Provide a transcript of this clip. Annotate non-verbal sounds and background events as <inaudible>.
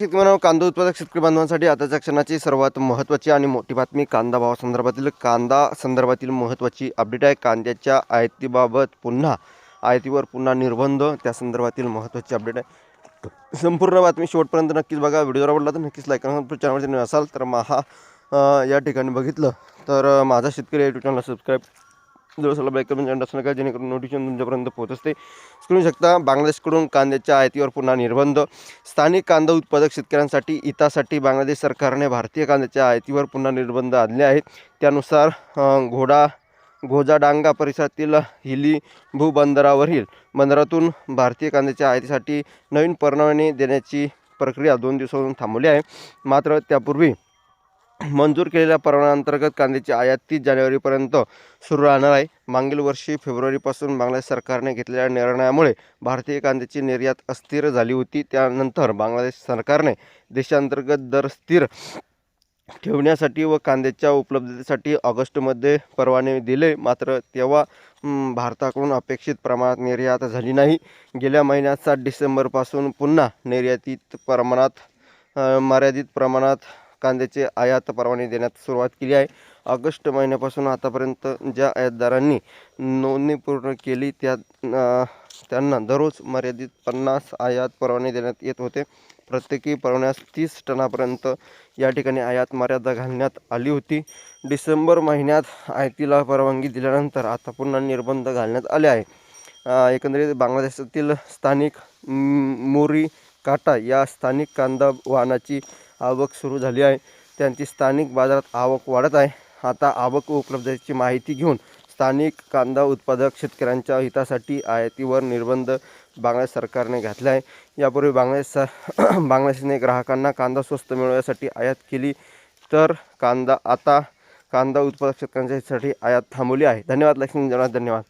शेतकऱ्यांना कांदा उत्पादक शेतकरी बांधवांसाठी आताच्या क्षणाची सर्वात महत्त्वाची आणि मोठी बातमी कांदा भावासंदर्भातील कांदा संदर्भातील महत्त्वाची अपडेट आहे. कांद्याच्या आयातीबाबत पुन्हा आयातीवर पुन्हा निर्बंध त्या संदर्भातील महत्त्वाची अपडेट आहे. संपूर्ण बातमी शेवटपर्यंत नक्कीच बघा. व्हिडिओ आवडला तर नक्कीच लाईक करा. चॅनलवरती नवीन असाल तर महा या ठिकाणी बघितलं. तर माझा शेतकरी या चॅनलला सबस्क्राईब जवळ लाईक करून जॉईन असं जेणेकरून नोटिफिकेशन तुमच्यापर्यंत पोहोचते करू शकता बांगलादेशकडून कांद्याच्या आयातीवर पुन्हा निर्बंध. स्थानिक कांदा उत्पादक शेतकऱ्यांसाठी हितासाठी बांगलादेश सरकारने भारतीय कांद्याच्या आयातीवर पुन्हा निर्बंध आणले आहेत. त्यानुसार घोडा घोजाडांगा परिसरातील हिली भूबंदरावरील बंदरातून भारतीय कांद्याच्या आयातीसाठी नवीन परवाने देण्याची प्रक्रिया दोन दिवसातून थांबवली आहे. मात्र त्यापूर्वी मंजूर केलेल्या परवान्याअंतर्गत कांद्याची आयात तीस जानेवारीपर्यंत सुरू राहणार आहे. मागील वर्षी फेब्रुवारीपासून बांगलादेश सरकारने घेतलेल्या निर्णयामुळे भारतीय कांद्याची निर्यात अस्थिर झाली होती. त्यानंतर बांगलादेश सरकारने देशांतर्गत दर स्थिर ठेवण्यासाठी व कांद्याच्या उपलब्धतेसाठी ऑगस्टमध्ये परवाने दिले. मात्र तेव्हा भारताकडून अपेक्षित प्रमाणात निर्यात झाली नाही. गेल्या महिन्यात सात डिसेंबरपासून पुन्हा निर्यातीत प्रमाणात मर्यादित प्रमाणात कांद्याचे आयात परवाने देण्यास सुरुवात केली आहे. ऑगस्ट महिन्यापासून आतापर्यंत ज्या आयातदारांनी नोंदणी पूर्ण केली त्या त्यांना दररोज मर्यादित पन्नास आयात परवाने देण्यात येत होते. प्रत्येकी परवान्यास तीस टनापर्यंत या ठिकाणी आयात मर्यादा घालण्यात आली होती. डिसेंबर महिन्यात आयातीला परवानगी दिल्यानंतर आता पुन्हा निर्बंध घालण्यात आले आहे. एकंदरीत बांगलादेशातील स्थानिक मोरी काटा या स्थानिक कांदा वाहनाची आवक सुरू झाली आहे. त्यांची स्थानिक बाजारात आवक वाढत आहे. आता आवक उपलब्धतेची माहिती घेऊन स्थानिक कांदा उत्पादक शेतकऱ्यांच्या हितासाठी आयातीवर निर्बंध बांगलादेश सरकारने घातले आहे. यापूर्वी बांगलादेश <clears throat> बांगलादेशने ग्राहकांना कांदा स्वस्त मिळवण्यासाठी आयात केली तर कांदा आता कांदा उत्पादक शेतकऱ्यांच्या हितासाठी आयात थांबवली आहे. धन्यवाद लक्ष्मी धन्यवाद.